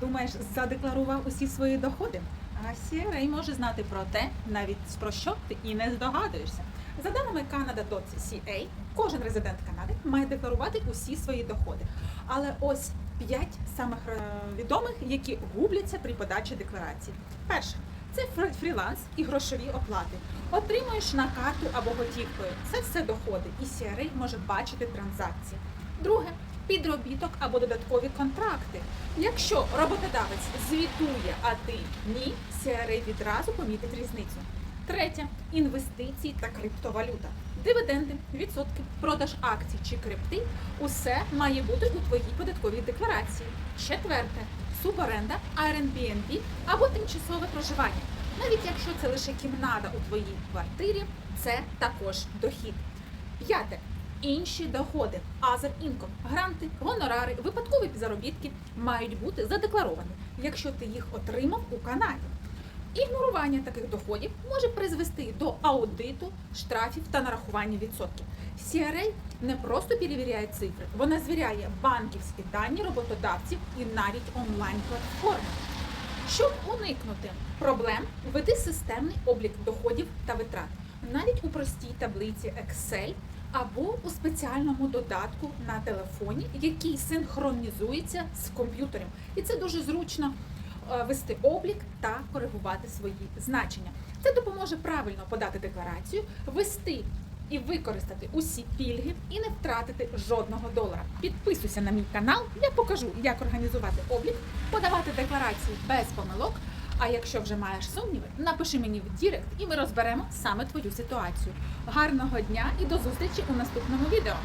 Думаєш, задекларував усі свої доходи? А CRA може знати про те, навіть про що ти і не здогадуєшся. За даними Canada.ca, кожен резидент Канади має декларувати усі свої доходи. Але ось п'ять самих е, відомих, які губляться при подачі декларації. Перше це фр- фріланс і грошові оплати. Отримуєш на карту або готівкою. Це все доходи, і CRA може бачити транзакції. Друге підробіток або додаткові контракти. Якщо роботодавець звітує, а ти ні, CRA відразу помітить різницю. Третє інвестиції та криптовалюта. Дивіденди, відсотки, продаж акцій чи крипти усе має бути у твоїй податковій декларації. Четверте суборенда, Airbnb або тимчасове проживання. Навіть якщо це лише кімната у твоїй квартирі, це також дохід. П'яте. Інші доходи, Other income, гранти, гонорари, випадкові заробітки мають бути задекларовані, якщо ти їх отримав у Канаді. Ігнорування таких доходів може призвести до аудиту, штрафів та нарахування відсотків. CRA не просто перевіряє цифри, вона звіряє банківські дані роботодавців і навіть онлайн-платформи. Щоб уникнути проблем, веди системний облік доходів та витрат навіть у простій таблиці Excel або у спеціальному додатку на телефоні, який синхронізується з комп'ютером. І це дуже зручно е, вести облік та коригувати свої значення. Це допоможе правильно подати декларацію, вести і використати усі пільги і не втратити жодного долара. Підписуйся на мій канал, я покажу, як організувати облік, подавати декларації без помилок. А якщо вже маєш сумніви, напиши мені в Дірект і ми розберемо саме твою ситуацію. Гарного дня і до зустрічі у наступному відео.